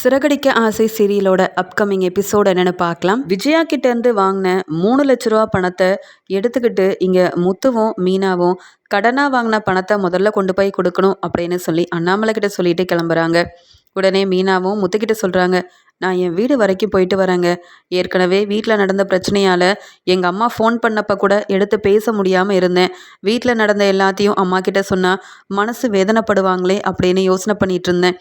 சிறகடிக்க ஆசை சீரியலோட upcoming episode என்னென்னு பார்க்கலாம். விஜயா கிட்டேருந்து வாங்கின மூணு லட்ச ரூபா பணத்தை எடுத்துக்கிட்டு இங்கே முத்துவும் மீனாவும் கடனாக வாங்கின பணத்தை முதல்ல கொண்டு போய் கொடுக்கணும் அப்படின்னு சொல்லி அண்ணாமலை கிட்ட சொல்லிட்டு கிளம்புறாங்க. உடனே மீனாவும் முத்துக்கிட்ட சொல்கிறாங்க நான் என் வீடு வரைக்கும் போயிட்டு வரேங்க. ஏற்கனவே வீட்டில் நடந்த பிரச்சனையால் எங்கள் அம்மா ஃபோன் பண்ணப்போ கூட எடுத்து பேச முடியாமல் இருந்தேன். வீட்டில் நடந்த எல்லாத்தையும் அம்மா கிட்ட சொன்னால் மனசு வேதனைப்படுவாங்களே அப்படின்னு யோசனை பண்ணிகிட்டு இருந்தேன்.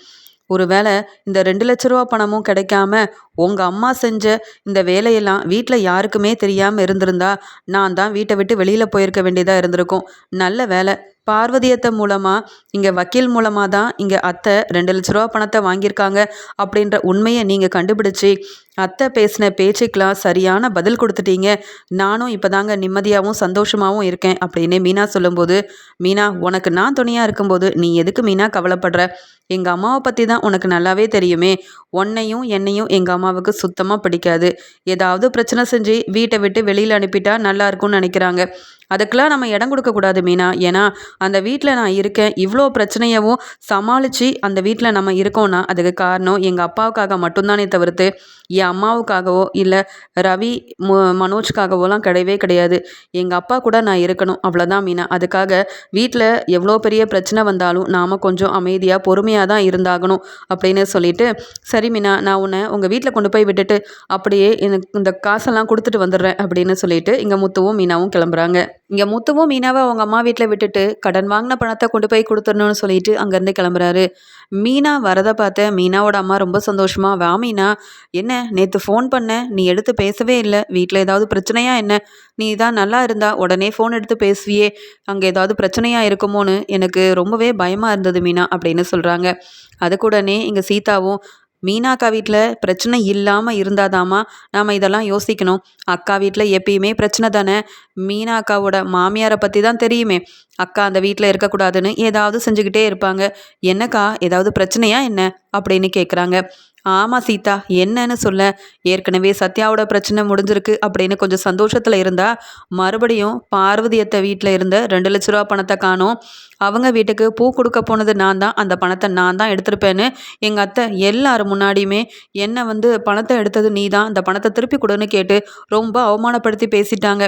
ஒருவேளை இந்த ரெண்டு லட்ச ரூபா பணமும் கிடைக்காம உங்கள் அம்மா செஞ்ச இந்த வேலையெல்லாம் வீட்டில் யாருக்குமே தெரியாமல் இருந்திருந்தா நான் தான் வீட்டை விட்டு வெளியில் போயிருக்க வேண்டியதாக இருந்திருக்கும். நல்ல வேலை பார்வதியத்தை மூலமாக இங்கே வக்கீல் மூலமாக தான் இங்கே அத்தை ரெண்டு லட்ச ரூபா பணத்தை வாங்கியிருக்காங்க அப்படின்ற உண்மையை நீங்கள் கண்டுபிடிச்சி அத்தை பேசின பேச்சுக்கெலாம் சரியான பதில் கொடுத்துட்டீங்க. நானும் இப்போ தாங்க நிம்மதியாகவும் சந்தோஷமாகவும் இருக்கேன் அப்படின்னு மீனா சொல்லும்போது மீனா உனக்கு நான் துணையாக இருக்கும்போது நீ எதுக்கு மீனா கவலைப்படுற? எங்கள் அம்மாவை பற்றி தான் உனக்கு நல்லாவே தெரியுமே. உன்னையும் என்னையும் எங்கள் அம்மாவுக்கு சுத்தமாக பிடிக்காது. ஏதாவது பிரச்சனை செஞ்சு வீட்டை விட்டு வெளியில் அனுப்பிட்டா நல்லா இருக்கும்னு நினைக்கிறாங்க. அதுக்கெல்லாம் நம்ம இடம் கொடுக்கக்கூடாது மீனா. ஏன்னா அந்த வீட்டில் நான் இருக்கேன். இவ்வளோ பிரச்சனையவும் சமாளித்து அந்த வீட்டில் நம்ம இருக்கோம்னா அதுக்கு காரணம் எங்கள் அப்பாவுக்காக மட்டும்தானே தவிர்த்து என் அம்மாவுக்காகவோ இல்லை ரவி மு மனோஜ்காகவோலாம் கிடையவே கிடையாது. எங்கள் அப்பா கூட நான் இருக்கணும். அவ்வளோதான் மீனா. அதுக்காக வீட்டில் எவ்வளோ பெரிய பிரச்சனை வந்தாலும் நாம் கொஞ்சம் அமைதியாக பொறுமையாக தான் இருந்தாகணும் அப்படின்னு சொல்லிட்டு சரி மீனா நான் உன்னை உங்கள் வீட்டில் கொண்டு போய் விட்டுட்டு அப்படியே எனக்கு இந்த காசெல்லாம் கொடுத்துட்டு வந்துடுறேன் அப்படின்னு சொல்லிட்டு இங்கே முத்துவும் மீனாவும் கிளம்புறாங்க. இங்கே முத்துவும் மீனாவை அவங்க அம்மா வீட்டில் விட்டுட்டு கடன் வாங்கின பணத்தை கொண்டு போய் கொடுத்துடணும்னு சொல்லிட்டு அங்கேருந்து கிளம்புறாரு. மீனா வரதை பார்த்த மீனாவோட அம்மா ரொம்ப சந்தோஷமா வா மீனா என்ன நேற்று ஃபோன் பண்ண நீ எடுத்து பேசவே இல்லை வீட்டில் ஏதாவது பிரச்சனையா என்ன? நீ தான் நல்லா இருந்தா உடனே ஃபோன் எடுத்து பேசுவியே அங்கே ஏதாவது பிரச்சனையா இருக்குமோன்னு எனக்கு ரொம்பவே பயமாக இருந்தது மீனா அப்படின்னு சொல்கிறாங்க அதுக்குடனே இங்கே சீதாவும் மீனாக்கா வீட்டில் பிரச்சனை இல்லாமல் இருந்தாதாம்மா நாம் இதெல்லாம் யோசிக்கணும். அக்கா வீட்டில் எப்பயுமே பிரச்சனை தானே? மீனா அக்காவோட மாமியாரை பற்றி தான் தெரியுமே. அக்கா அந்த வீட்டில் இருக்கக்கூடாதுன்னு ஏதாவது செஞ்சுக்கிட்டே இருப்பாங்க. என்னக்கா ஏதாவது பிரச்சனையா என்ன? அப்படின்னு கேட்குறாங்க ஆமாம் சீதா என்னன்னு சொல்ல. ஏற்கனவே சத்யாவோட பிரச்சனை முடிஞ்சிருக்கு அப்படின்னு கொஞ்சம் சந்தோஷத்தில் இருந்தா மறுபடியும் பார்வதியத்தை வீட்டில் இருந்த ரெண்டு லட்ச ரூபா பணத்தை காணும். அவங்க வீட்டுக்கு பூ கொடுக்க போனது நான் தான். அந்த பணத்தை நான் தான் எடுத்திருப்பேன்னு எங்கள் அத்தை எல்லாரும் முன்னாடியுமே என்னை வந்து பணத்தை எடுத்தது நீ தான்? அந்த பணத்தை திருப்பி கொடுன்னு கேட்டு ரொம்ப அவமானப்படுத்தி பேசிட்டாங்க.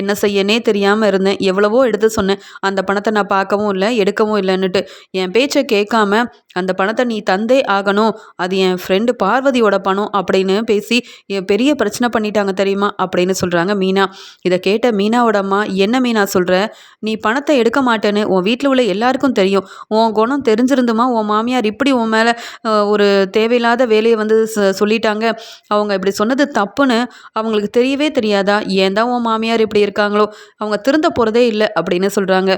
என்ன செய்யனே தெரியாமல் இருந்தேன். எவ்வளவோ எடுத்து சொன்னேன். அந்த பணத்தை நான் பார்க்கவும் இல்லை எடுக்கவும் இல்லைன்னுட்டு என் பேச்சை கேட்காம அந்த பணத்தை நீ தந்தே ஆகணும். அது என் ஃப்ரெண்டு பார்வதியோட பணம் அப்படின்னு பேசி பெரிய பிரச்சனை பண்ணிட்டாங்க தெரியுமா? அப்படின்னு சொல்கிறாங்க மீனா. இதை கேட்ட மீனாவோட அம்மா என்ன மீனா சொல்கிற நீ பணத்தை எடுக்க மாட்டேன்னு உன் வீட்டில் உள்ள எல்லாருக்கும் தெரியும். உன் குணம் தெரிஞ்சிருந்துமா? உன் மாமியார் இப்படி உன் மேலே ஒரு தேவையில்லாத வேலையை வந்து சொல்லிட்டாங்க. அவங்க இப்படி சொன்னது தப்புன்னு அவங்களுக்கு தெரியவே தெரியாதா? ஏன் தான் உன் மாமியார் இப்படி இருக்காங்களோ? அவங்க திருந்த போகிறதே இல்லை அப்படின்னு சொல்கிறாங்க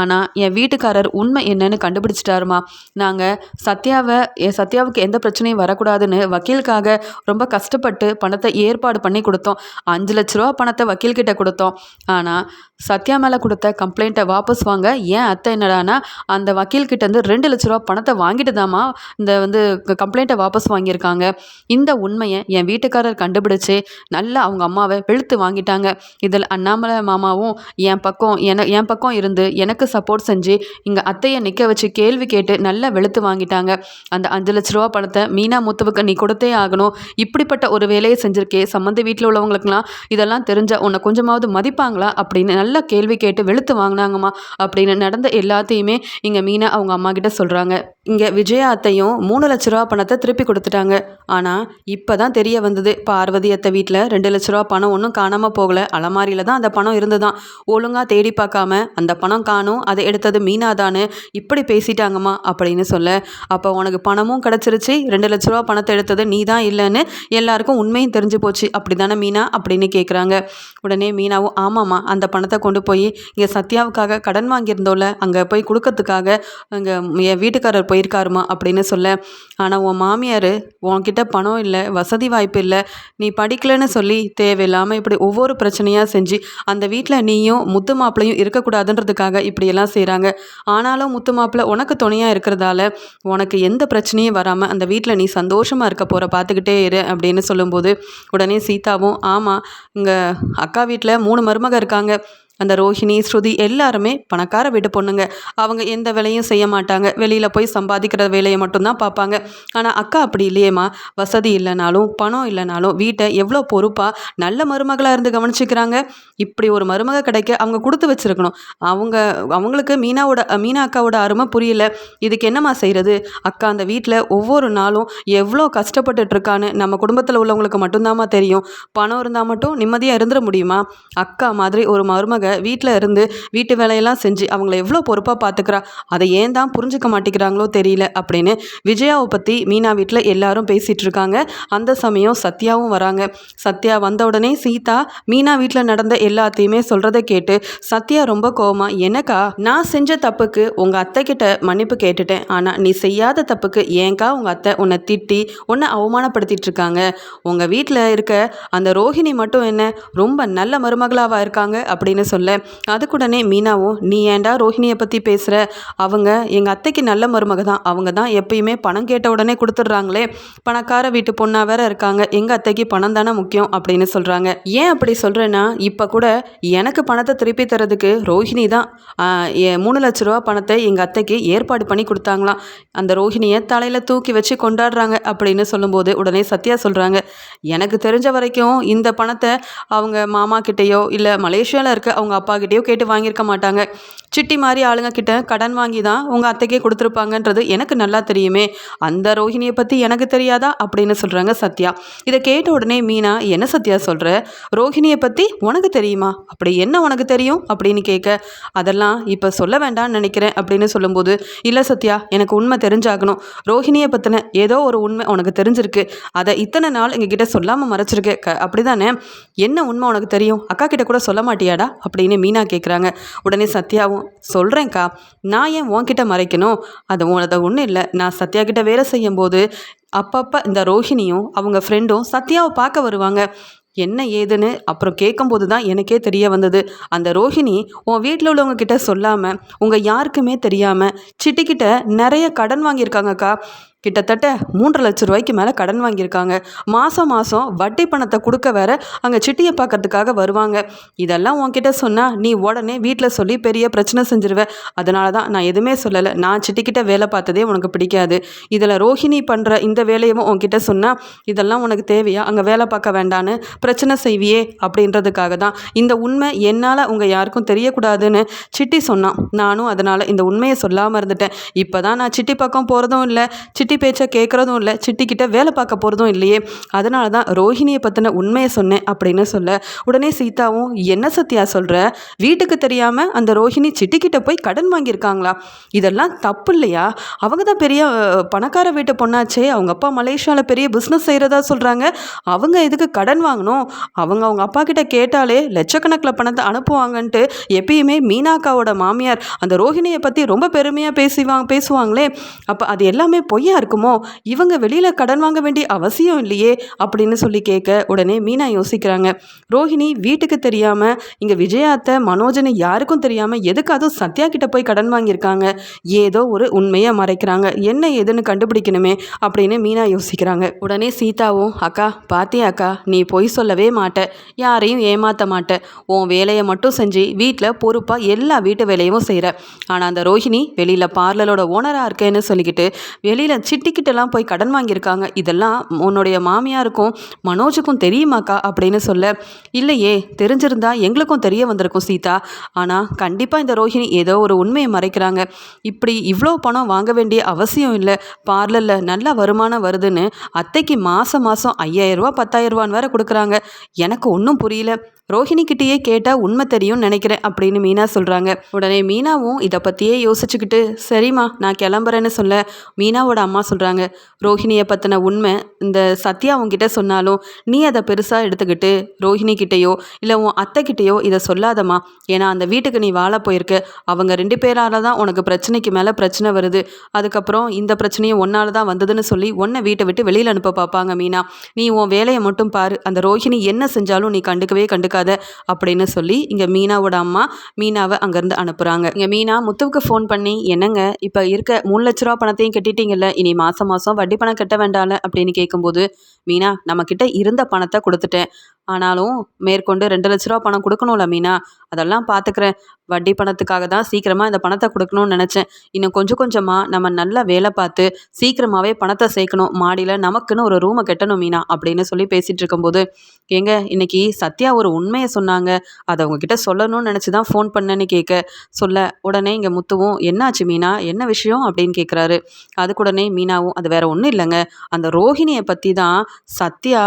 ஆனால் என் வீட்டுக்காரர் உண்மை என்னன்னு கண்டுபிடிச்சிட்டாருமா. நாங்கள் சத்யாவை சத்யாவுக்கு எந்த பிரச்சனையும் வரக்கூடாதுன்னு வக்கீலுக்காக ரொம்ப கஷ்டப்பட்டு பணத்தை ஏற்பாடு பண்ணி கொடுத்தோம். அஞ்சு லட்ச ரூபா பணத்தை வக்கீல்கிட்ட கொடுத்தோம். ஆனால் சத்யா மேலே கொடுத்த கம்ப்ளைண்ட்டை வாபஸ் வாங்க ஏன் அத்தை என்னடானா அந்த வக்கீல்கிட்ட இருந்து ரெண்டு லட்ச ரூபா பணத்தை வாங்கிட்டு தாமா இந்த வந்து கம்ப்ளைண்ட்டை வாபஸ் வாங்கியிருக்காங்க. இந்த உண்மையை என் வீட்டுக்காரர் கண்டுபிடிச்சு நல்லா அவங்க அம்மாவை வெளுத்து வாங்கிட்டாங்க. இதில் அண்ணாமலை மாமாவும் என் பக்கம் என என் பக்கம் இருந்து எனக்கு சப்போர்ட் செஞ்சு இங்கே அத்தையை நிற்க வச்சு கேள்வி கேட்டு நல்லா வெளுத்து வாங்கிட்டாங்க. அந்த அஞ்சு லட்ச ரூபா பணத்தை மீனா முத்துவுக்கு நீ கொடுத்தே ஆகணும். இப்படிப்பட்ட ஒரு வேலையை செஞ்சுருக்கே சம்மந்த வீட்டில் உள்ளவங்களுக்குலாம் இதெல்லாம் தெரிஞ்ச உன்னை கொஞ்சமாவது மதிப்பாங்களா? அப்படின்னு நல்ல கேள்வி கேட்டு வெளுத்து வாங்கினாங்கம்மா. அப்படின்னு நடந்த எல்லாத்தையுமே இங்கே மீனா அவங்க அம்மா கிட்ட சொல்கிறாங்க இங்கே விஜயா அத்தையும் மூணு லட்ச ரூபா பணத்தை திருப்பி கொடுத்துட்டாங்க. ஆனால் இப்போ தான் தெரிய வந்தது. பார்வதி அத்தை வீட்டில் ரெண்டு லட்ச ரூபா பணம் ஒன்றும் காணாமல் போகலை. அலமாரியில் தான் அந்த பணம் இருந்துதான். ஒழுங்காக தேடி பார்க்காம அந்த பணம் காணும் அதை எடுத்தது மீனா தானே இப்படி பேசிட்டாங்கம்மா அப்படின்னு சொல்ல அப்போ உனக்கு பணமும் கிடச்சிருச்சு ரெண்டு லட்ச ரூபா பணத்தை எடுத்தது நீ தான் இல்லைன்னு எல்லாருக்கும் உண்மையும் தெரிஞ்சு போச்சு. அப்படி தானே மீனா? அப்படின்னு கேட்குறாங்க உடனே மீனாவும் ஆமாம்மா அந்த பணத்தை கொண்டு போய் இங்கே சத்யாவுக்காக கடன் வாங்கியிருந்தோம்ல அங்கே போய் கொடுக்கறதுக்காக அங்கே என் வீட்டுக்காரர் போயிருக்காருமா அப்படின்னு சொல்ல ஆனால் உன் மாமியார் உன்கிட்ட பணம் இல்லை வசதி வாய்ப்பு இல்லை நீ படிக்கலைன்னு சொல்லி தேவையில்லாமல் இப்படி ஒவ்வொரு பிரச்சனையாக செஞ்சு அந்த வீட்டில் நீயும் முத்து மாப்பிளையும் இருக்கக்கூடாதுன்றதுக்காக இப்படியெல்லாம் செய்கிறாங்க ஆனாலும் முத்து மாப்பிள்ளை உனக்கு துணையாக இருக்கிறதால உனக்கு எந்த பிரச்சனையும் வராமல் அந்த வீட்டில் நீ சந்தோஷமாக இருக்க போகிற பார்த்துக்கிட்டே இரு அப்படின்னு சொல்லும்போது உடனே சீதாவும் ஆமாம் இங்கே அக்கா வீட்டில் மூணு மருமக இருக்காங்க. அந்த ரோஹிணி ஸ்ருதி எல்லாருமே பணக்கார வீட்டு பொண்ணுங்க. அவங்க எந்த வேலையும் செய்ய மாட்டாங்க. வெளியில் போய் சம்பாதிக்கிற வேலையை மட்டும்தான் பார்ப்பாங்க. ஆனால் அக்கா அப்படி இல்லையேம்மா. வசதி இல்லைனாலும் பணம் இல்லைனாலும் வீட்டை எவ்வளோ பொறுப்பாக நல்ல மருமகளாக இருந்து கவனிச்சிக்கிறாங்க. இப்படி ஒரு மருமக கிடைக்க அவங்க கொடுத்து வச்சிருக்கணும். அவங்க அவங்களுக்கு மீனாவோட மீனா அக்காவோட அருமை புரியல. இதுக்கு என்னம்மா செய்கிறது அக்கா அந்த வீட்டில் ஒவ்வொரு நாளும் எவ்வளோ கஷ்டப்பட்டுட்டு இருக்கான்னு நம்ம குடும்பத்தில் உள்ளவங்களுக்கு மட்டும்தாம்மா தெரியும். பணம் இருந்தால் மட்டும் நிம்மதியாக இருந்துட முடியுமா? அக்கா மாதிரி ஒரு மருமக வீட்டில் இருந்து வீட்டு வேலையெல்லாம் செஞ்சு அவங்கள எவ்வளோ பொறுப்பாக பார்த்துக்கிறா அதை ஏன் தான் புரிஞ்சுக்க மாட்டேங்கிறாங்களோ தெரியல அப்படின்னு விஜயாவை பற்றி மீனா வீட்டில் எல்லாரும் பேசிகிட்டு இருக்காங்க. அந்த சமயம் சத்யாவும் வராங்க. சத்யா வந்த உடனே சீதா மீனா வீட்டில் நடந்த எல்லாத்தையுமே சொல்கிறத கேட்டு சத்யா ரொம்ப கோவமா எனக்கா நான் செஞ்ச தப்புக்கு உங்கள் அத்தை கிட்ட மன்னிப்பு கேட்டுட்டேன். ஆனால் நீ செய்யாத தப்புக்கு ஏங்கா உங்கள் அத்தை உன்னை திட்டி உன்னை அவமானப்படுத்திட்டு இருக்காங்க? உங்கள் வீட்டில் இருக்க அந்த ரோஹிணி மட்டும் என்ன ரொம்ப நல்ல மருமகளாவாக இருக்காங்க? அப்படின்னு சொல்ல அதுக்குடனே மீனாவும் நீ ஏன்டா ரோஹிணியை பற்றி பேசுகிற அவங்க எங்கள் அத்தைக்கு நல்ல மருமக தான். அவங்க தான் எப்பயுமே பணம் கேட்ட உடனே கொடுத்துட்றாங்களே. பணக்கார வீட்டு பொண்ணாக வேற இருக்காங்க. எங்கள் அத்தைக்கு பணம் தானே முக்கியம்? அப்படின்னு சொல்கிறாங்க ஏன் அப்படி சொல்கிறேன்னா இப்போ கூட எனக்கு பணத்தை திருப்பி தரதுக்கு ரோஹிணி தான் மூணு லட்ச ரூபா பணத்தை எங்கள் அத்தைக்கு ஏற்பாடு பண்ணி கொடுத்தாங்களாம். அந்த ரோஹிணியை தலையில் தூக்கி வச்சு கொண்டாடுறாங்க. அப்படின்னு சொல்லும்போது உடனே சத்யா சொல்கிறாங்க எனக்கு தெரிஞ்ச வரைக்கும் இந்த பணத்தை அவங்க மாமா கிட்டேயோ இல்லை மலேசியாவில் இருக்க அவங்க அவங்க அப்பாக்கிட்டேயோ கேட்டு வாங்கியிருக்க மாட்டாங்க. சிட்டி மாதிரி ஆளுங்க கிட்ட கடன் வாங்கி தான் உங்கள் அத்தைக்கே கொடுத்துருப்பாங்கன்றது எனக்கு நல்லா தெரியுமே. அந்த ரோஹிணியை பற்றி எனக்கு தெரியாதா? அப்படின்னு சொல்கிறாங்க சத்யா. இதை கேட்ட உடனே மீனா என்ன சத்யா சொல்கிற ரோஹிணியை பற்றி உனக்கு தெரியுமா? அப்படி என்ன உனக்கு தெரியும்? அப்படின்னு கேட்க அதெல்லாம் இப்போ சொல்ல வேண்டாம்னு நினைக்கிறேன் அப்படின்னு சொல்லும்போது இல்லை சத்யா எனக்கு உண்மை தெரிஞ்சாகணும். ரோஹிணியை பற்றின ஏதோ ஒரு உண்மை உனக்கு தெரிஞ்சிருக்கு. அதை இத்தனை நாள் எங்ககிட்ட சொல்லாமல் மறைச்சிருக்க. க அப்படிதானே? என்ன உண்மை உனக்கு தெரியும்? அக்கா கிட்ட கூட சொல்ல மாட்டியாடா? அப்படி அப்படின்னு மீனா கேட்குறாங்க உடனே சத்யாவும் சொல்கிறேன்க்கா நான் ஏன் உன்கிட்ட மறைக்கணும்? அது உன் ஒன்றும் இல்லை. நான் சத்யா கிட்ட வேலை செய்யும்போது அப்பப்போ இந்த ரோஹிணியும் அவங்க ஃப்ரெண்டும் சத்யாவை பார்க்க வருவாங்க. என்ன ஏதுன்னு அப்புறம் கேட்கும்போது தான் எனக்கே தெரிய வந்தது. அந்த ரோஹிணி உன் வீட்டில் உள்ளவங்க கிட்ட சொல்லாமல் உங்கள் யாருக்குமே தெரியாமல் சிட்டிக்கிட்ட நிறைய கடன் வாங்கியிருக்காங்கக்கா. கிட்டத்தட்ட மூன்று லட்ச ரூபாய்க்கு மேலே கடன் வாங்கியிருக்காங்க. மாதம் மாதம் வட்டி பணத்தை கொடுக்க வேற அங்கே சிட்டியை பார்க்கறதுக்காக வருவாங்க. இதெல்லாம் உன்கிட்ட சொன்னால் நீ உடனே வீட்டில் சொல்லி பெரிய பிரச்சனை செஞ்சிருவ. அதனால தான் நான் எதுவுமே சொல்லலை. நான் சிட்டிக்கிட்ட வேலை பார்த்ததே உனக்கு பிடிக்காது. இதில் ரோஹிணி பண்ணுற இந்த வேலையும் உன்கிட்ட சொன்னால் இதெல்லாம் உனக்கு தேவையா? அங்கே வேலை பார்க்க வேண்டான்னு பிரச்சனை செய்வியே அப்படின்றதுக்காக தான். இந்த உண்மை என்னால் உங்கள் யாருக்கும் தெரியக்கூடாதுன்னு சிட்டி சொன்னான். நானும் அதனால் இந்த உண்மையை சொல்லாமல் இருந்துட்டேன். இப்போ தான் நான் சிட்டி பக்கம் போகிறதும் இல்லை சிட்டி பேச்சை கேட்குறதும் இல்லை சிட்டிக்கிட்ட வேலை பார்க்க போகிறதும் இல்லையே. அதனால தான் ரோஹிணியை பற்றின உண்மையை சொன்னேன் அப்படின்னு சொல்ல. உடனே சீதாவும் என்ன சத்யா சொல்கிற வீட்டுக்கு தெரியாமல் அந்த ரோஹிணி சிட்டிக்கிட்ட போய் கடன் வாங்கியிருக்காங்களா? இதெல்லாம் தப்பு இல்லையா? அவங்க தான் பெரிய பணக்கார வீட்டு பொண்ணாச்சே. அவங்க அப்பா மலேசியாவில் பெரிய பிஸ்னஸ் செய்கிறதா சொல்கிறாங்க அவங்க எதுக்கு கடன் வாங்கணும்? அவங்க அவங்க அப்பா கிட்ட கேட்டாலே லட்சக்கணக்கில் பணத்தை அனுப்புவாங்கன்ட்டு எப்பயுமே மீனாக்காவோட மாமியார் அந்த ரோஹிணியை பற்றி ரொம்ப பெருமையாக பேசுவாங்க பேசுவாங்களே. அப்போ அது எல்லாமே பொய்யா இருக்குமோ? இவங்க வெளியில் கடன் வாங்க வேண்டிய அவசியம் இல்லையே? அப்படின்னு சொல்லி கேட்க உடனே மீனா யோசிக்கிறாங்க. ரோஹிணி வீட்டுக்கு தெரியாமல் இங்கே விஜயாத்த மனோஜனை யாருக்கும் தெரியாமல் எதுக்காதும் சத்யா கிட்ட போய் கடன் வாங்கியிருக்காங்க? ஏதோ ஒரு உண்மையை மறைக்கிறாங்க. என்ன ஏதுன்னு கண்டுபிடிக்கணுமே? அப்படின்னு மீனா யோசிக்கிறாங்க. உடனே சீதாவும் அக்கா பாத்தியா அக்கா நீ பொய் சொல்லவே மாட்ட. யாரையும் ஏமாற்ற மாட்ட. உன் வேலையை மட்டும் செஞ்சு வீட்டில் பொறுப்பாக எல்லா வீட்டு வேலையும் செய்கிற ஆனால் அந்த ரோஹிணி வெளியில் பார்லரோட ஓனராக இருக்கேன்னு சொல்லிக்கிட்டு வெளியில் சிட்டிக்கிட்டலாம் போய் கடன் வாங்கியிருக்காங்க. இதெல்லாம் உன்னுடைய மாமியாருக்கும் மனோஜுக்கும் தெரியுமாக்கா அப்படின்னு சொல்ல இல்லையே தெரிஞ்சிருந்தா எங்களுக்கும் தெரிய வந்திருக்கும் சீதா. ஆனால் கண்டிப்பாக இந்த ரோஹிணி ஏதோ ஒரு உண்மையை மறைக்கிறாங்க. இப்படி இவ்வளோ பணம் வாங்க வேண்டிய அவசியம் இல்லை. பார்லரில் நல்ல வருமானம் வருதுன்னு அத்தைக்கு மாதம் மாதம் ஐயாயிரரூபா பத்தாயிரரூபான்னு வேற கொடுக்குறாங்க. எனக்கு ஒன்றும் புரியல. ரோஹிணிக்கிட்டேயே கேட்டால் உண்மை தெரியும்னு நினைக்கிறேன் அப்படின்னு மீனா சொல்கிறாங்க உடனே மீனாவும் இதை பற்றியே யோசிச்சுக்கிட்டு சரிம்மா நான் கிளம்புறேன்னு சொல்ல மீனாவோட அம்மா சொல்கிறாங்க ரோஹிணியை பற்றின உண்மை இந்த சத்யா உங்ககிட்ட சொன்னாலும் நீ அதை பெருசாக எடுத்துக்கிட்டு ரோஹிணி கிட்டேயோ இல்லை உன் அத்தை கிட்டேயோ இதை சொல்லாதம்மா. ஏன்னா அந்த வீட்டுக்கு நீ வாழ போயிருக்க. அவங்க ரெண்டு பேரால தான் உனக்கு பிரச்சனைக்கு மேலே பிரச்சனை வருது. அதுக்கப்புறம் இந்த பிரச்சனையும் ஒன்னால தான் வந்ததுன்னு சொல்லி உன்னை வீட்டை விட்டு வெளியில் அனுப்ப பார்ப்பாங்க மீனா. நீ உன் வேலையை மட்டும் பாரு. அந்த ரோஹிணி என்ன செஞ்சாலும் நீ கண்டுக்கவே கண்டுக்காத அப்படின்னு சொல்லி இங்கே மீனாவோட அம்மா மீனாவை அங்கேருந்து அனுப்புகிறாங்க இங்கே மீனா முத்துவுக்கு ஃபோன் பண்ணி என்னங்க இப்போ இருக்க மூணு லட்ச ரூபா பணத்தையும் கட்டிட்டீங்கல்ல இனி மாதம் மாதம் வட்டி பணம் கட்ட வேண்டாம்ல அப்படின்னு கேட்கும்போது மீனா நம்மக்கிட்ட இருந்த பணத்தை கொடுத்துட்டேன். ஆனாலும் மேற்கொண்டு ரெண்டு லட்ச ரூபா பணம் கொடுக்கணும்ல மீனா. அதெல்லாம் பார்த்துக்கிறேன் வட்டி பணத்துக்காக தான் சீக்கிரமாக இந்த பணத்தை கொடுக்கணும்னு நினச்சேன். இன்னும் கொஞ்சம் கொஞ்சமாக நம்ம நல்லா வேலை பார்த்து சீக்கிரமாகவே பணத்தை சேர்க்கணும். மாடியில் நமக்குன்னு ஒரு ரூமை கட்டணும் மீனா அப்படின்னு சொல்லி பேசிகிட்டு இருக்கும்போது ஏங்க இன்னைக்கு சத்யா ஒரு உண்மையை சொன்னாங்க. அதை உங்ககிட்ட சொல்லணும்னு நினச்சி தான் ஃபோன் பண்ணேன்னு கேட்க சொல்ல உடனே இங்கே முத்துவும் என்னாச்சு மீனா? என்ன விஷயம்? அப்படின்னு கேட்குறாரு அதுக்கு உடனே மீனாவும் அது வேற ஒன்றும் இல்லைங்க. அந்த ரோஹிணியை பற்றி தான் சத்யா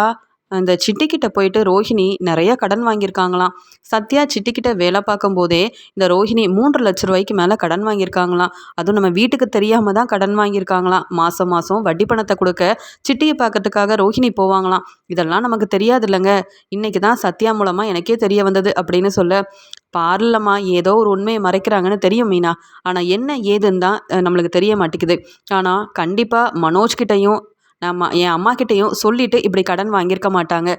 அந்த சிட்டிக்கிட்ட போயிட்டு ரோஹிணி நிறையா கடன் வாங்கியிருக்காங்களாம். சத்யா சிட்டிக்கிட்ட வேலை பார்க்கும்போதே இந்த ரோஹிணி மூன்று லட்ச ரூபாய்க்கு மேலே கடன் வாங்கியிருக்காங்களாம். அதுவும் நம்ம வீட்டுக்கு தெரியாமல் தான் கடன் வாங்கியிருக்காங்களாம். மாதம் மாதம் வட்டி பணத்தை கொடுக்க சிட்டியை பார்க்கறதுக்காக ரோஹிணி போவாங்களாம். இதெல்லாம் நமக்கு தெரியாது இல்லைங்க இன்றைக்கி தான் சத்யா மூலமாக எனக்கே தெரிய வந்தது அப்படின்னு சொல்ல பார்லம்மா ஏதோ ஒரு உண்மையை மறைக்கிறாங்கன்னு தெரியும் மீனா. ஆனால் என்ன ஏதுன்னு தான் நம்மளுக்கு தெரிய மாட்டேங்குது. ஆனால் கண்டிப்பாக மனோஜ்கிட்டையும் நம்ம என் அம்மா கிட்டேயும் இப்படி கடன் வாங்கியிருக்க மாட்டாங்க.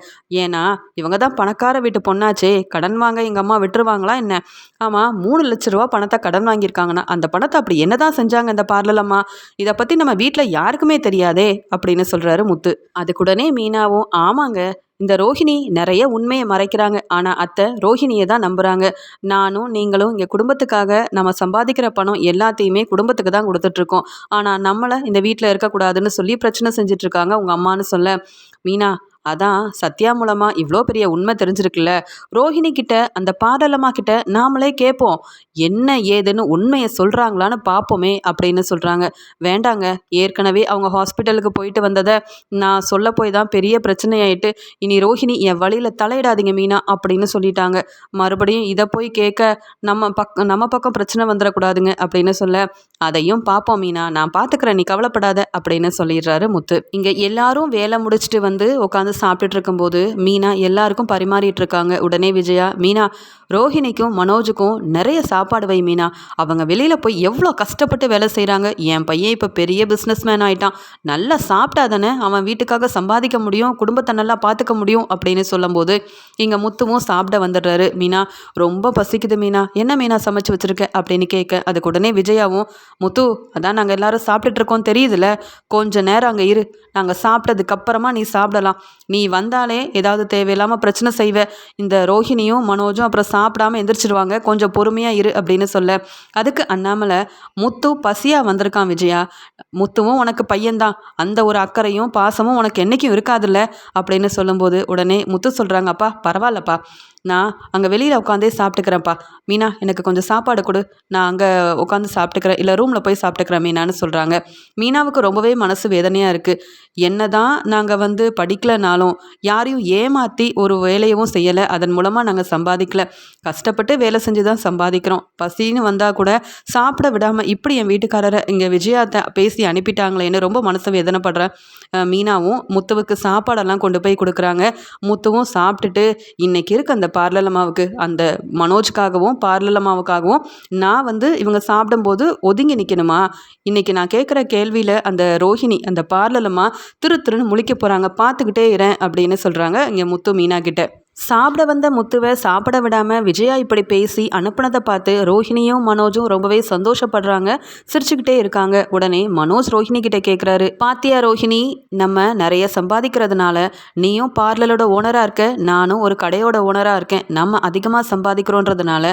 ஏன்னா இவங்க தான் பணக்கார வீட்டு பொண்ணாச்சே. கடன் வாங்க எங்கள் அம்மா விட்டுருவாங்களா என்ன? ஆமாம் மூணு லட்ச ரூபா பணத்தை கடன் வாங்கியிருக்காங்கன்னா அந்த பணத்தை அப்படி என்ன தான் செஞ்சாங்க இந்த பார்லலம்மா அம்மா? இதை பற்றி நம்ம வீட்டில் யாருக்குமே தெரியாதே அப்படின்னு சொல்கிறாரு முத்து. அதுக்குடனே மீனாவும் ஆமாங்க இந்த ரோஹிணி நிறைய உண்மையை மறைக்கிறாங்க. ஆனால் அத்தை ரோஹிணியை தான் நம்புகிறாங்க நானும் நீங்களும் இங்கே குடும்பத்துக்காக நம்ம சம்பாதிக்கிற பணம் எல்லாத்தையுமே குடும்பத்துக்கு தான் கொடுத்துட்ருக்கோம். ஆனால் நம்மளை இந்த வீட்டில் இருக்கக்கூடாதுன்னு சொல்லி பிரச்சனை செஞ்சிட்ருக்காங்க. உங்கள் அம்மான்னு சொல்ல. மீனா அதான் சத்யா மூலமாக இவ்வளோ பெரிய உண்மை தெரிஞ்சிருக்குல்ல? ரோஹிணி கிட்ட அந்த பாடலம்மா கிட்ட நாமளே கேட்போம் என்ன ஏதுன்னு உண்மையை சொல்கிறாங்களான்னு பார்ப்போமே அப்படின்னு சொல்கிறாங்க வேண்டாங்க ஏற்கனவே அவங்க ஹாஸ்பிட்டலுக்கு போயிட்டு வந்ததை நான் சொல்ல போய் தான் பெரிய பிரச்சனையாயிட்டு இனி ரோஹிணி என் வழியில் தலையிடாதீங்க மீனா அப்படின்னு சொல்லிட்டாங்க. மறுபடியும் இதை போய் கேட்க நம்ம பக் நம்ம பக்கம் பிரச்சனை வந்துடக்கூடாதுங்க அப்படின்னு சொல்ல அதையும் பார்ப்போம் மீனா நான் பார்த்துக்கிறேன் நீ கவலைப்படாத அப்படின்னு சொல்லிடுறாரு முத்து. இங்கே எல்லாரும் வேலை முடிச்சுட்டு வந்து உட்காந்து உட்காந்து சாப்பிட்டுட்டு இருக்கும்போது மீனா எல்லாருக்கும் பரிமாறிட்டு இருக்காங்க உடனே விஜயா மீனா ரோஹிணிக்கும் மனோஜுக்கும் நிறைய சாப்பாடு வை மீனா. அவங்க வெளியில் போய் எவ்வளோ கஷ்டப்பட்டு வேலை செய்கிறாங்க என் பையன் இப்போ பெரிய பிஸ்னஸ் மேன் ஆகிட்டான் நல்லா சாப்பிட்டா தானே அவன் வீட்டுக்காக சம்பாதிக்க முடியும் குடும்பத்தை நல்லா பார்த்துக்க முடியும் அப்படின்னு சொல்லும்போது இங்கே முத்துவும் சாப்பிட வந்துடுறாரு. மீனா ரொம்ப பசிக்குது மீனா. என்ன மீனா சமைச்சு வச்சுருக்க? அப்படின்னு கேட்க அதுக்கு உடனே விஜயாவும் முத்து அதான் நாங்கள் எல்லாரும் சாப்பிட்டுட்டு இருக்கோம் தெரியுதுல்ல கொஞ்ச நேரம் அங்கே இரு. நாங்கள் சாப்பிட்டதுக்கப்புறமா நீ சாப்பிடலாம். நீ வந்தாலே ஏதாவது தேவையில்லாமல் பிரச்சனை செய்வ. இந்த ரோஹிணியும் மனோஜும் அப்புறம் சாப்பிடாம எந்திரிச்சிருவாங்க. கொஞ்சம் பொறுமையாக இரு அப்படின்னு சொல்ல. அதுக்கு அண்ணாமலை முத்து பசியாக வந்திருக்கான் விஜயா. முத்துவும் உனக்கு பையன்தான். அந்த ஒரு அக்கறையும் பாசமும் உனக்கு என்றைக்கும் இருக்காதுல்ல? அப்படின்னு சொல்லும்போது உடனே முத்து சொல்கிறாங்கப்பா பரவாயில்லப்பா. நான் அங்கே வெளியில் உட்காந்தே சாப்பிட்டுக்கிறேன்ப்பா. மீனா எனக்கு கொஞ்சம் சாப்பாடு கொடு. நான் அங்கே உட்காந்து சாப்பிட்டுக்கிறேன். இல்லை ரூமில் போய் சாப்பிட்டுக்கிறேன் மீனான்னு சொல்கிறாங்க மீனாவுக்கு ரொம்பவே மனசு வேதனையாக இருக்குது என்ன தான் நாங்கள் வந்து படிக்கலைனாலும் யாரையும் ஏமாற்றி ஒரு வேலையவும் செய்யலை. அதன் மூலமாக நாங்கள் சம்பாதிக்கல. கஷ்டப்பட்டு வேலை செஞ்சு தான் சம்பாதிக்கிறோம். பசின்னு வந்தால் கூட சாப்பிட விடாமல் இப்படி என் வீட்டுக்காரரை இங்கே விஜயாத்தை பேசி அனுப்பிட்டாங்களேன்னு ரொம்ப மனசு வேதனைப்படுறேன். மீனாவும் முத்துவுக்கு சாப்பாடெல்லாம் கொண்டு போய் கொடுக்குறாங்க. முத்துவும் சாப்பிட்டுட்டு இன்றைக்கி இருக்க அந்த பார்லலம்மாவுக்கு அந்த மனோஜ்காகவும் பார்லலம்மாவுக்காகவும் நான் வந்து இவங்க சாப்பிடும்போது ஒதுங்கி நிற்கணுமா இன்றைக்கி நான் கேட்குற கேள்வியில் அந்த ரோஹிணி அந்த பார்லலம்மா திரு திருன்னு முழிக்க போகிறாங்க பார்த்துக்கிட்டே இறேன் அப்படின்னு சொல்கிறாங்க இங்கே முத்து மீனா கிட்ட சாப்பிட வந்த முத்துவை சாப்பிட விடாமல் விஜயா இப்படி பேசி அனுப்புனதை பார்த்து ரோஹிணியும் மனோஜும் ரொம்பவே சந்தோஷப்படுறாங்க. சிரிச்சுக்கிட்டே இருக்காங்க. உடனே மனோஜ் ரோஹிணி கிட்ட கேட்குறாரு பாத்தியா ரோஹிணி நம்ம நிறைய சம்பாதிக்கிறதுனால நீயும் பார்லரோட ஓனராக இருக்க நானும் ஒரு கடையோட ஓனராக இருக்கேன். நம்ம அதிகமாக சம்பாதிக்கிறோன்றதுனால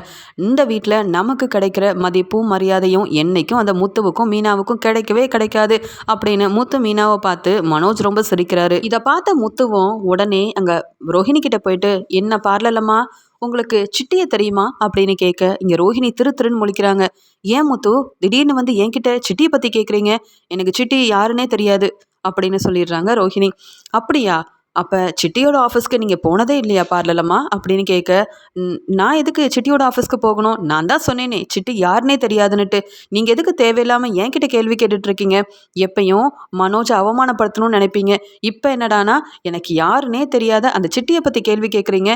இந்த வீட்டில் நமக்கு கிடைக்கிற மதிப்பும் மரியாதையும் என்னைக்கும் அந்த முத்துவுக்கும் மீனாவுக்கும் கிடைக்கவே கிடைக்காது அப்படின்னு முத்து மீனாவை பார்த்து மனோஜ் ரொம்ப சிரிக்கிறாரு. இதை பார்த்த முத்துவும் உடனே அங்கே ரோஹிணி கிட்ட போயிட்டு என்ன பார்லலம்மா? உங்களுக்கு சிட்டியை தெரியுமா? அப்படின்னு கேட்க இங்கே ரோஹிணி திரு திருன்னு முழிக்கிறாங்க. ஏன் முத்து? திடீர்னு வந்து என்கிட்ட சிட்டியை பற்றி கேட்குறீங்க எனக்கு சிட்டி யாருன்னே தெரியாது. அப்படின்னு சொல்லிடுறாங்க ரோஹிணி. அப்படியா? அப்போ சிட்டியோட ஆஃபீஸ்க்கு நீங்கள் போனதே இல்லையா பார்லலம்மா அப்படின்னு கேட்க நான் எதுக்கு சிட்டியோட ஆஃபீஸ்க்கு போகணும்? நான் தான் சொன்னேனே சிட்டி யாருனே தெரியாதுன்னுட்டு. நீங்கள் எதுக்கு தேவையில்லாமல் என்கிட்ட கேள்வி கேட்டுட்ருக்கீங்க? எப்பயும் மனோஜை அவமானப்படுத்தணும்னு நினைப்பீங்க. இப்போ என்னடானா எனக்கு யாருன்னே தெரியாத அந்த சிட்டியை பற்றி கேள்வி கேட்குறீங்க.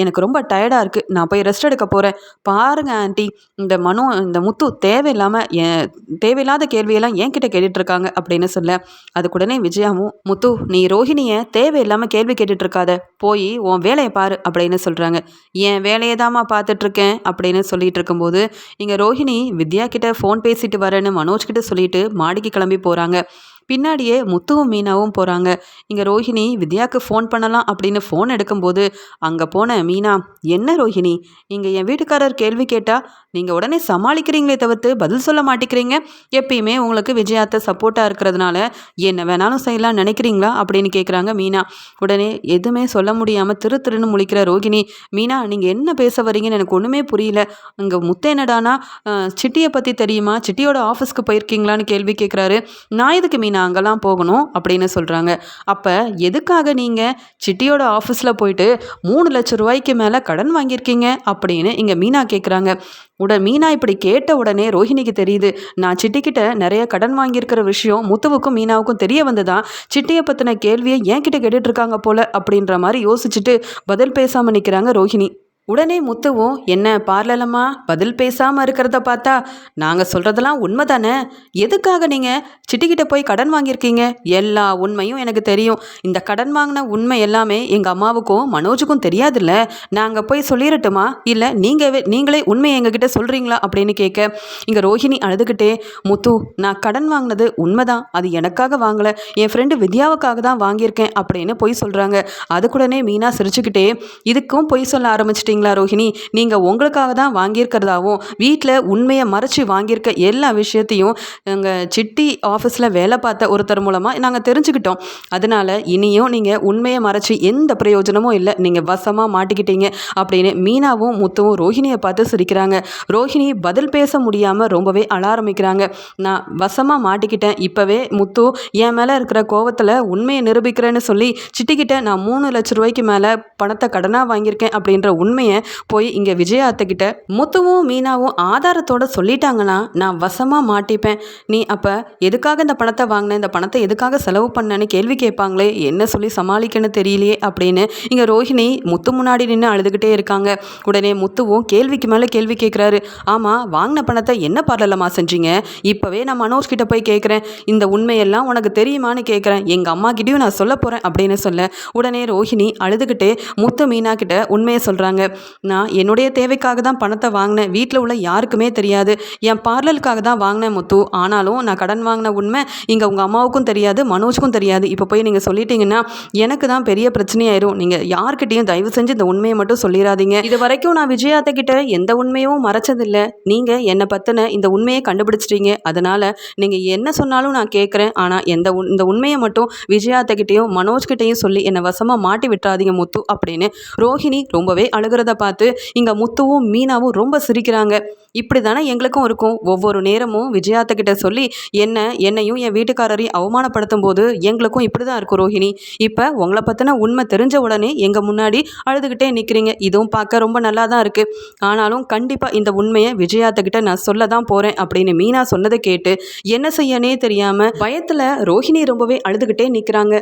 எனக்கு ரொம்ப டயர்டாக இருக்குது நான் போய் ரெஸ்ட் எடுக்க போகிறேன் பாருங்கள் ஆண்டி இந்த மனு இந்த முத்து தேவையில்லாமல் ஏன் தேவையில்லாத கேள்வியெல்லாம் என்கிட்ட கேட்டுட்ருக்காங்க அப்படின்னு சொல்ல அதுக்குடனே விஜயாவும் முத்து நீ ரோஹிணியை தேவையில்லாமல் கேள்வி கேட்டுட்ருக்காத. போய் உன் வேலையை பாரு அப்படின்னு சொல்கிறாங்க என் வேலையை தாம்மா பார்த்துட்ருக்கேன் அப்படின்னு சொல்லிட்டு இருக்கும்போது இங்கே ரோஹிணி வித்யா கிட்ட ஃபோன் பேசிட்டு வரேன்னு மனோஜ் கிட்ட சொல்லிட்டு மாடிக்கு கிளம்பி போகிறாங்க பின்னாடியே முத்துவும் மீனாவும் போகிறாங்க இங்கே ரோஹிணி வித்யாவுக்கு ஃபோன் பண்ணலாம் அப்படின்னு ஃபோன் எடுக்கும்போது அங்கே போன மீனா என்ன ரோஹிணி? இங்கே என் வீட்டுக்காரர் கேள்வி கேட்டால் நீங்கள் உடனே சமாளிக்கிறீங்களே தவிர்த்து பதில் சொல்ல மாட்டேங்கிறீங்க. எப்பயுமே உங்களுக்கு விஜயாத்தை சப்போர்ட்டாக இருக்கிறதுனால என்ன வேணாலும் செய்யலாம் நினைக்கிறீங்களா? அப்படின்னு கேட்குறாங்க மீனா. உடனே எதுவுமே சொல்ல முடியாமல் திரு திருன்னு முழிக்கிற ரோகிணி மீனா நீங்கள் என்ன பேச வரீங்கன்னு எனக்கு ஒன்றுமே புரியல. அங்கே முத்த என்னடானா சிட்டியை பற்றி தெரியுமா? சிட்டியோட ஆஃபீஸ்க்கு போயிருக்கீங்களான்னு கேள்வி கேட்குறாரு நான் எதுக்கு மீனா அங்கெல்லாம் போகணும்? அப்படின்னு சொல்கிறாங்க அப்போ எதுக்காக நீங்கள் சிட்டியோட ஆஃபீஸில் போயிட்டு மூணு லட்சம் ரூபாய்க்கு மேலே கடன் வாங்கியிருக்கீங்க? அப்படின்னு இங்கே மீனா கேட்குறாங்க உடன் மீனா இப்படி கேட்ட உடனே ரோஹிணிக்கு தெரியுது. நான் சிட்டிக்கிட்ட நிறைய கடன் வாங்கியிருக்கிற விஷயம் முத்துவுக்கும் மீனாவுக்கும் தெரிய வந்ததான் சிட்டியை பற்றின கேள்வியை ஏன் கிட்ட கேட்டுட்டு இருக்காங்க போல அப்படின்ற மாதிரி யோசிச்சுட்டு பதில் பேசாமல் நிற்கிறாங்க ரோஹிணி. உடனே முத்துவும் என்ன பார்லலம்மா? பதில் பேசாமல் இருக்கிறத பார்த்தா நாங்கள் சொல்கிறதெல்லாம் உண்மை தானே எதுக்காக நீங்கள் சிட்டிக்கிட்ட போய் கடன் வாங்கியிருக்கீங்க? எல்லா உண்மையும் எனக்கு தெரியும். இந்த கடன் வாங்கின உண்மை எல்லாமே எங்கள் அம்மாவுக்கும் மனோஜுக்கும் தெரியாதுல்ல? நாங்கள் போய் சொல்லிடட்டுமா இல்லை நீங்கள் நீங்களே உண்மையை எங்ககிட்ட சொல்கிறீங்களா அப்படின்னு கேட்க இங்கே ரோஹிணி அழுதுகிட்டே முத்து நான் கடன் வாங்கினது உண்மைதான். அது எனக்காக வாங்கலை. என் ஃப்ரெண்டு வித்யாவுக்காக தான் வாங்கியிருக்கேன். அப்படின்னு பொய் சொல்கிறாங்க அதுக்குடனே மீனா சிரிச்சுக்கிட்டே இதுக்கும் பொய் சொல்ல ஆரம்பிச்சிட்டிங்க. சரிங்களா ரோஹிணி? நீங்கள் உங்களுக்காக தான் வாங்கியிருக்கிறதாவும் வீட்டில் உண்மையை மறைச்சி வாங்கியிருக்க எல்லா விஷயத்தையும் எங்கள் சிட்டி ஆஃபீஸில் வேலை பார்த்த ஒருத்தர் மூலமாக நாங்கள் தெரிஞ்சுக்கிட்டோம். அதனால் இனியும் நீங்கள் உண்மையை மறைச்சி எந்த பிரயோஜனமும் இல்லை. நீங்கள் வசமாக மாட்டிக்கிட்டீங்க அப்படின்னு மீனாவும் முத்துவும் ரோஹிணியை பார்த்து சிரிக்கிறாங்க. ரோஹிணி பதில் பேச முடியாமல் ரொம்பவே அழ ஆரம்பிக்கிறாங்க. நான் வசமாக மாட்டிக்கிட்டேன். இப்போவே முத்து என் மேலே இருக்கிற கோவத்தில் உண்மையை நிரூபிக்கிறேன்னு சொல்லி சிட்டிக்கிட்ட நான் மூணு லட்ச ரூபாய்க்கு மேலே பணத்தை கடனாக வாங்கியிருக்கேன் அப்படின்ற உண்மையை போய் இங்கே விஜயா அத்தைக்கிட்ட முத்துவும் மீனாவும் ஆதாரத்தோட சொல்லிட்டாங்கன்னா நான் வசமாக மாட்டிப்பேன். நீ அப்போ எதுக்காக இந்த பணத்தை வாங்கின? இந்த பணத்தை எதுக்காக செலவு பண்ணேன்னு கேள்வி கேட்பாங்களே? என்ன சொல்லி சமாளிக்கன்னு தெரியலையே? அப்படின்னு இங்கே ரோஹிணி முத்து முன்னாடி நின்று அழுதுகிட்டே இருக்காங்க. உடனே முத்துவும் கேள்விக்கு மேலே கேள்வி கேட்குறாரு ஆமாம் வாங்கின பணத்தை என்ன பார்லலமா செஞ்சீங்க? இப்போவே நான் மனோஜ் கிட்ட போய் கேட்குறேன் இந்த உண்மையெல்லாம் உனக்கு தெரியுமான்னு கேட்குறேன் எங்கள் அம்மா கிட்டேயும் நான் சொல்ல போகிறேன் அப்படின்னு சொல்ல உடனே ரோஹிணி அழுதுகிட்டே முத்து மீனா கிட்ட உண்மையை சொல்கிறாங்க நான் என்னுடைய தேவைக்காக தான் பணத்தை வாங்கினேன். வீட்டில் உள்ள யாருக்குமே தெரியாது. என் பார்லருக்காக தான் வாங்கினேன் முத்து. ஆனாலும் நான் கடன் வாங்கின உண்மை இங்கே உங்கள் அம்மாவுக்கும் தெரியாது மனோஜுக்கும் தெரியாது. இப்போ போய் நீங்கள் சொல்லிட்டீங்கன்னா எனக்கு தான் பெரிய பிரச்சனையாயிரும். நீங்கள் யார்கிட்டையும் தயவு செஞ்சு இந்த உண்மையை மட்டும் சொல்லிடாதீங்க. இது வரைக்கும் நான் விஜயாத்த கிட்ட எந்த உண்மையும் மறைச்சதில்லை. நீங்கள் என்னை பற்றின இந்த உண்மையை கண்டுபிடிச்சிட்டீங்க. அதனால் நீங்கள் என்ன சொன்னாலும் நான் கேட்குறேன் ஆனால் எந்த இந்த உண்மையை மட்டும் விஜயாத்த கிட்டேயும் மனோஜ் கிட்டேயும் சொல்லி என்னை வசமாக மாட்டி விட்டுறாதீங்க முத்து அப்படின்னு ரோஹிணி ரொம்பவே அழுகிறத பார்த்து இங்கே முத்துவும் மீனாவும் ரொம்ப சிரிக்கிறாங்க. இப்படி தானே எங்களுக்கும் இருக்கும். ஒவ்வொரு நேரமும் விஜயாத்த கிட்ட சொல்லி என்ன என்னையும் என் வீட்டுக்காரரையும் அவமானப்படுத்தும் போது எங்களுக்கும் இப்படி தான் இருக்கும் ரோஹிணி. இப்போ உங்களை பற்றின உண்மை தெரிஞ்ச உடனே எங்கள் முன்னாடி அழுதுகிட்டே நிற்கிறீங்க இதுவும் பார்க்க ரொம்ப நல்லா தான் இருக்குது ஆனாலும் கண்டிப்பாக இந்த உண்மையை விஜயாத்த கிட்ட நான் சொல்ல தான் போகிறேன் அப்படின்னு மீனா சொன்னதை கேட்டு என்ன செய்யனே தெரியாமல் பயத்தில் ரோஹிணி ரொம்பவே அழுதுகிட்டே நிற்கிறாங்க